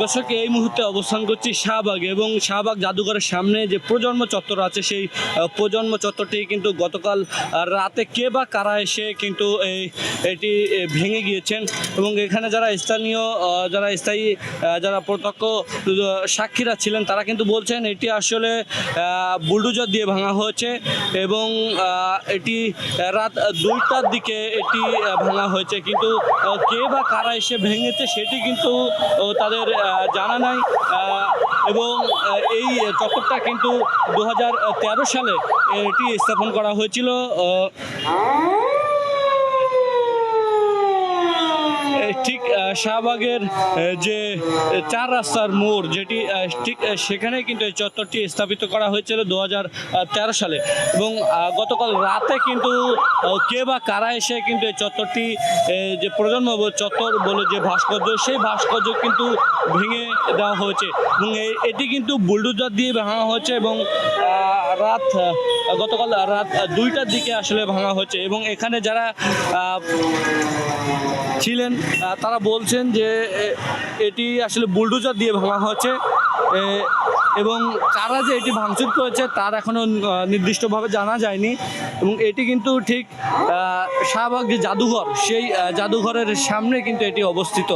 দর্শক, এই মুহূর্তে অবস্থান করছি শাহবাগ এবং শাহবাগ জাদুঘরের সামনে যে প্রজন্ম চত্বর আছে, সেই প্রজন্ম চত্বরটি কিন্তু গতকাল রাতে কে বা কারা এসে কিন্তু এই, এটি ভেঙে গিয়েছেন এবং এখানে যারা স্থানীয় যারা স্থায়ী যারা প্রত্যক্ষ সাক্ষীরা ছিলেন, তারা কিন্তু বলছেন এটি আসলে বুলডোজার দিয়ে ভাঙা হয়েছে এবং এটি রাত দুইটার দিকে এটি ভাঙা হয়েছে। কিন্তু কে বা কারা এসে ভেঙেছে সেটি কিন্তু তাদের জানা নাই। এবং এই চত্বরটা কিন্তু দু হাজার তেরো সালে এটি স্থাপন করা হয়েছিল আহ, এই ঠিক আহ, শাহবাগের যে চার রাস্তার মোড় যেটি ঠিক সেখানে কিন্তু এই চত্বরটি স্থাপিত করা হয়েছিল দু সালে। এবং গতকাল রাতে কিন্তু কে বা কারা এসে কিন্তু এই চত্বরটি যে প্রজন্ম চত্বর বলে যে ভাস্কর্য, সেই ভাস্কর্য কিন্তু ভেঙে দেওয়া হয়েছে। এবং এটি কিন্তু বুলডোজার দিয়ে ভাঙা হয়েছে এবং রাত গতকাল রাত দুইটার দিকে আসলে ভাঙা হয়েছে। এবং এখানে যারা ছিলেন তারা বলছেন যে এটি আসলে বুলডোজার দিয়ে ভাঙা হচ্ছে এবং কারা যে এটি ভাঙচুর করেছে তার এখনও নির্দিষ্টভাবে জানা যায়নি, এবং এটি কিন্তু ঠিক শাহবাগ যে জাদুঘর, সেই জাদুঘরের সামনে কিন্তু এটি অবস্থিত।